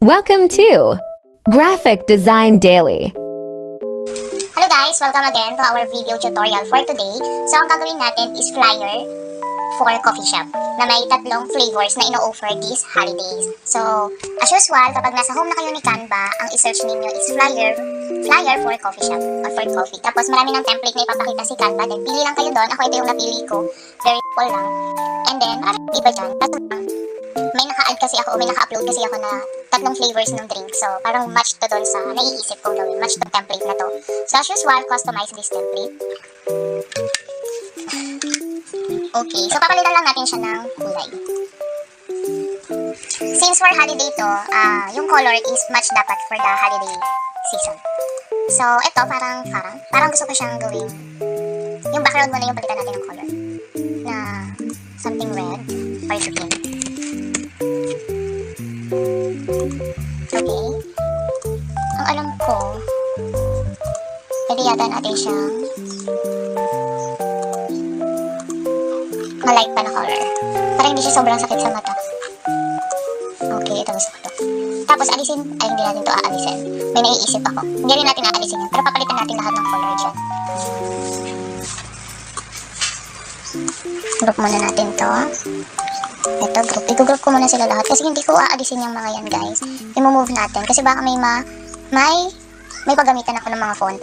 Welcome to Graphic Design Daily. Hello guys! Welcome again to our video tutorial for today. So, ang gagawin natin is flyer for coffee shop na may tatlong flavors na ino-offer these holidays. So, as usual, kapag nasa home na kayo ni Canva, ang isearch ninyo is flyer flyer for coffee shop or for coffee. Tapos marami ng template na ipapakita si Canva. Then, pili lang kayo doon. Ako ito yung napili ko. Very simple lang. And then, marami iba dyan. Lang, may naka-add kasi ako, o may naka-upload kasi ako na tatlong flavors ng drink. So, parang match to doon sa naiisip kong gawin. Match to template na to. So, as usual, customize this template. Okay, so papalitan lang natin siya ng kulay. Since for holiday to, ah yung color is match dapat for the holiday season. So, ito parang, parang, parang gusto ko siyang gawing, yung background mo na yung palitan natin ng color. Na something red or Okay. Ang alam ko, pwede yata natin siyang malight pa na color. Para hindi siya sobrang sakit sa mata. Okay, ito gusto ko to. Tapos alisin, ay hindi natin to aalisin. May naiisip ako. Hindi rin natin aalisin yun. Pero papalitan natin lahat ng color dyan. Group muna natin to. Ito, group. I-group ko muna sila lahat. Kasi hindi ko aalisin yung mga yan, guys. I-move natin. Kasi baka may ma... May... May paggamitan ako ng mga font.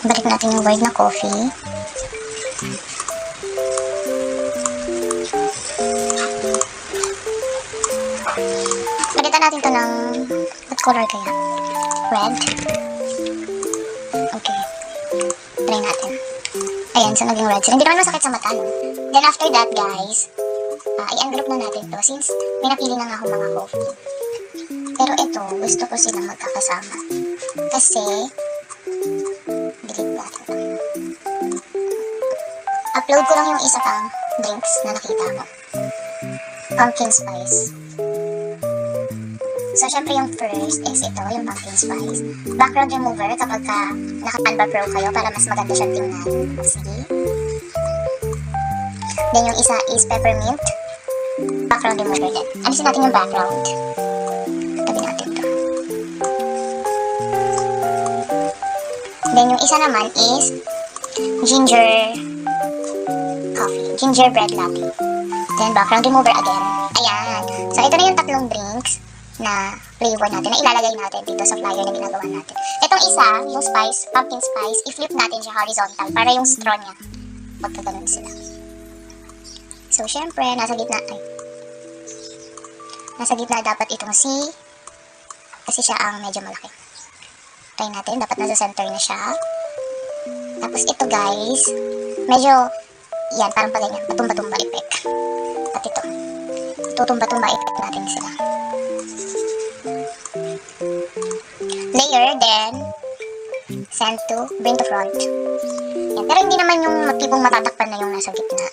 Balik natin yung word na coffee. Palitan natin to ng... What color kaya? Red? Okay. Try natin. Ayan, so naging red. So, hindi naman masakit sa mata, no? Then after that, guys, uh, i-ungroup na natin to since may napili na nga akong mga coffee. Pero ito, gusto ko silang magkakasama. Kasi, delete natin to. Upload ko lang yung isa pang drinks na nakita mo. Pumpkin spice. So, syempre yung first is ito, yung pumpkin spice. Background remover kapag ka naka-Canva Pro kayo para mas maganda siyang tingnan. Sige. Then yung isa is peppermint. Background remover din. Alisin natin yung background. Tabi natin to. Then yung isa naman is ginger coffee. Gingerbread latte. Then background remover again. Ayan. So ito na yung tatlong drinks na flavor natin na ilalagay natin dito sa flyer na ginagawa natin. Itong isa, yung spice, pumpkin spice, i-flip natin siya horizontal para yung straw niya magkaganon sila. So, syempre, nasa gitna, ay, nasa gitna dapat itong C kasi siya ang medyo malaki. Try natin, dapat nasa center na siya. Tapos ito guys, medyo, yan, parang pa ganyan, patumba-tumba effect. At ito, tutumba-tumba effect natin sila. Layer, then send to, bring to front. Yan. Pero hindi naman yung tipong matatakpan na yung nasa gitna.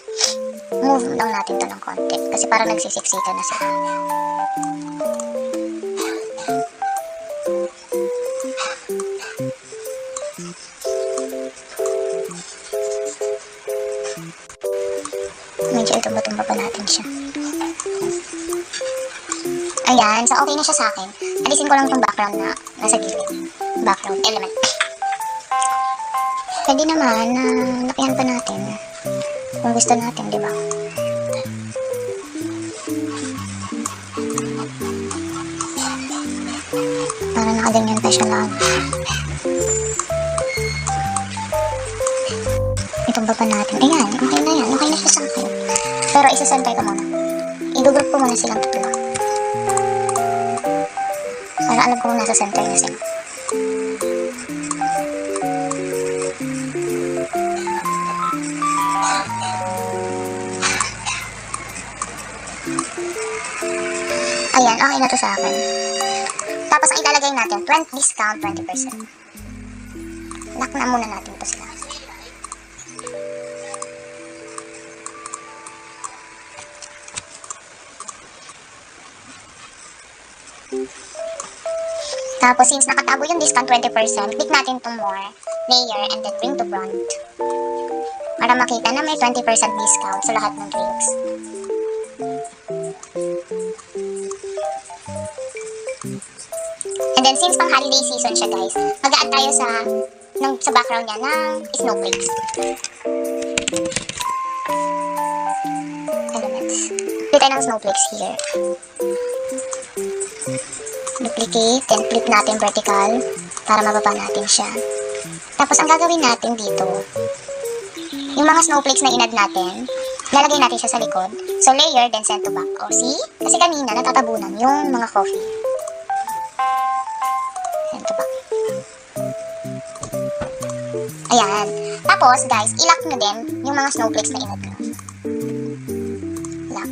Move lang natin to ng konti. Kasi parang nagsisiksika na sila. Medyo itumba-tumba pa natin siya. Ayan, so okay na siya sa akin. Alisin ko lang itong background na nasa gilid. Background element. Pwede naman na lakihan pa natin. Kung gusto natin, di ba? Para nakaganyan pa siya lang. Itumba pa natin. Ayan, okay na yan. Okay na siya sa akin. Pero isa-center ko muna. I-group ko muna silang para alam kong nasa center na sila. Ayan, okay na to sa akin. Tapos ang ilalagay natin, 20 discount, 20%. Lock na muna natin to sila. Thank you. Tapos, since nakatabo yung discount 20%, click natin itong more layer and then bring to front. Para makita na may 20% discount sa lahat ng drinks. And then, since pang holiday season siya, guys, mag-add tayo sa, ng, sa background niya ng snowflakes. Elements. Click tayo ng snowflakes here. Duplicate, then flip natin vertical para mababa natin siya. Tapos, ang gagawin natin dito, yung mga snowflakes na inad natin, lalagay natin siya sa likod. So, layer, then send to back. O, see? Kasi kanina, natatabunan yung mga coffee. Send to back. Ayan. Tapos, guys, ilock nyo din yung mga snowflakes na inad nyo. Lock.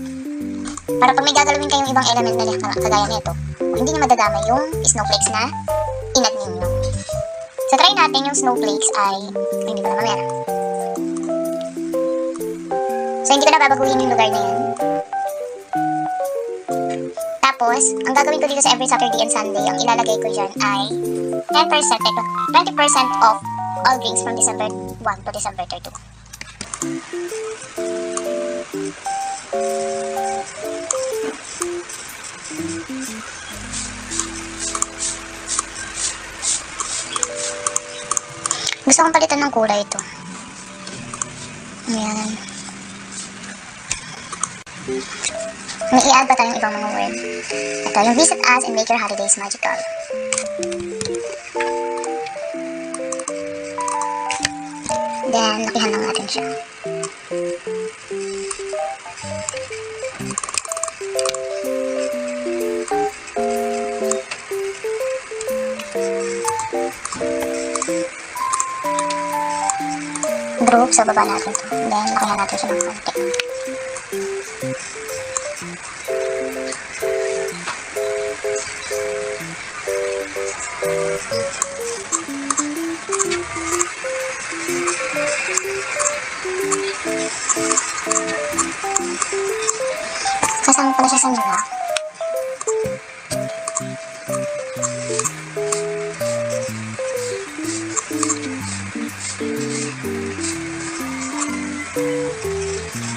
Para pag may gagalawin kayong ibang element na kag- kagaya nito, hindi na madadama yung snowflakes na inad ninyo. So, try natin yung snowflakes ay, hindi ko na mamaya. So, hindi ko na babaguhin yung lugar na yan. Tapos, ang gagawin ko dito sa every Saturday and Sunday, ang ilalagay ko dyan ay 10%, ito, 20% off all drinks from December 1 to December 32. Palitan ng kulay ito. Ayan. May i-add pa tayong ibang mga word. Ito, yung visit us and make your holidays magical. Then, lakihan lang natin siya. So baba natin ito. Then, lakihan natin siya ng konti. Kasama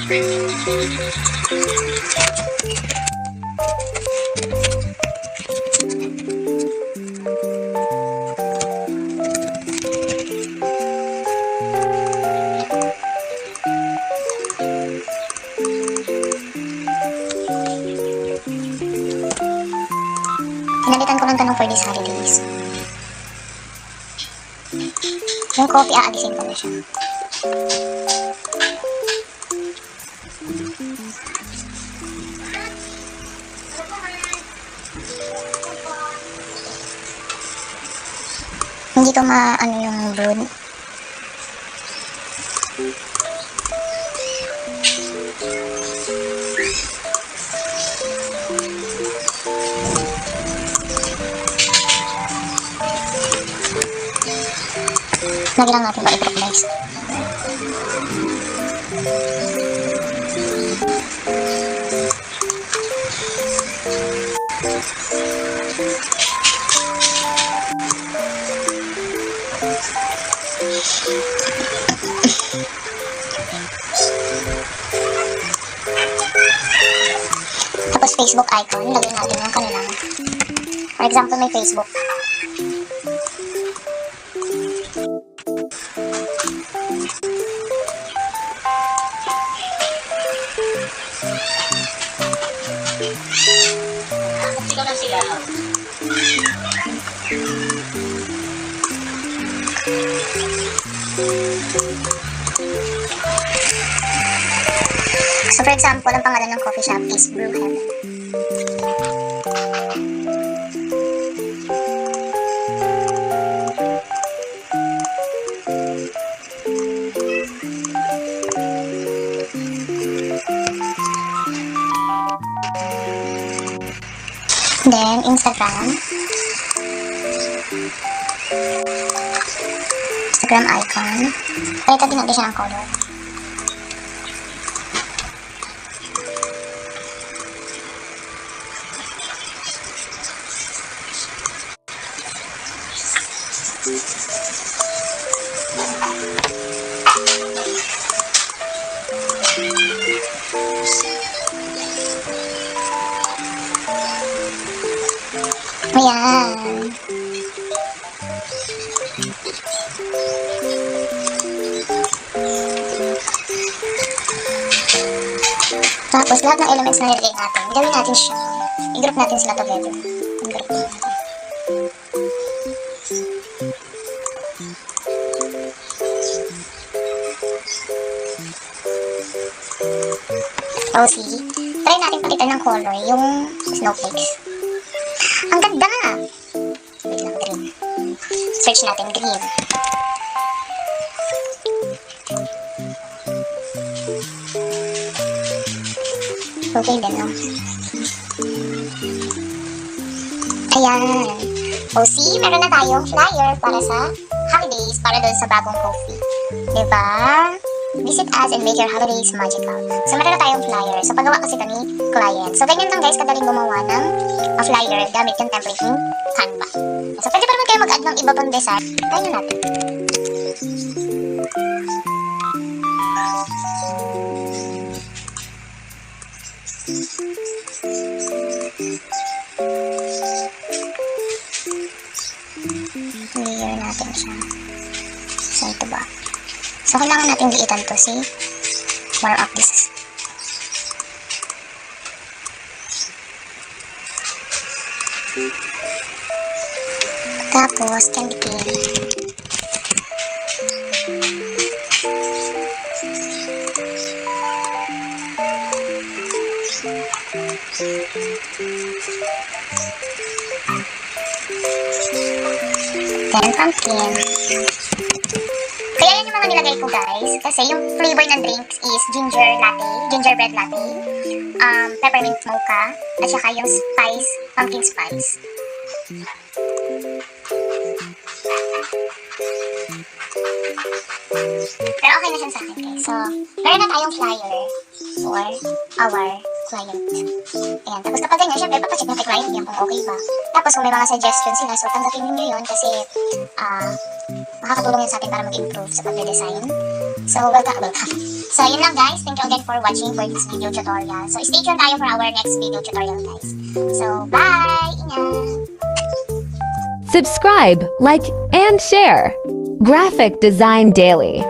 Pinalitan ko lang tanong for these holidays. Yung coffee, aalisin ko na siya. Ko ma-ano yung brood. Lagi lang natin balik guys. Tapos Facebook icon, lagay natin yung kanilang. For example, may Facebook. Ikaw na sila. So for example, ang pangalan ng coffee shop is Brew Heaven. Then, Instagram. Instagram icon. Palitan din natin siya ng color. Thank you. Lahat ng elements na nilagay natin, gawin natin siya. I-group natin sila together. I-group natin. Oh, see? Try natin palitan ng color yung snowflakes. Ang ganda! Wait lang, green. Search natin, green. Din, no? Ayan. O see, meron na tayong flyer para sa holidays, para doon sa bagong coffee. Diba? Visit us and make your holidays magical. So, meron na tayong flyer. So, pagawa kasi kami client. So, ganyan lang guys, kadaling gumawa ng uh, flyer gamit yung template ng Canva. So, pwede pa naman kayo mag-add ng iba pang design. Try nyo natin. Layer natin siya. So, ito ba? So, kailangan natin liitan to. See? More of this. Tapos, candy cane. Then, pumpkin. Kaya yan yung mga nilagay ko guys. Kasi yung flavor ng drinks is ginger latte, gingerbread latte, um, peppermint mocha, at saka yung spice, pumpkin spice. Pero okay na siya sa akin guys. So, meron na tayong flyer for our client. Ayan. Tapos kapag ganyan, syempre, papacheck mo kay client yan kung okay ba. Tapos kung may mga suggestions sila, so tanggapin ninyo yun kasi ah makakatulong yun sa atin para mag-improve sa pagde-design. So, welcome, welcome. So, yun lang guys. Thank you again for watching for this video tutorial. So, stay tuned tayo for our next video tutorial guys. So, bye! Ingat! Subscribe, like, and share. Graphic Design Daily.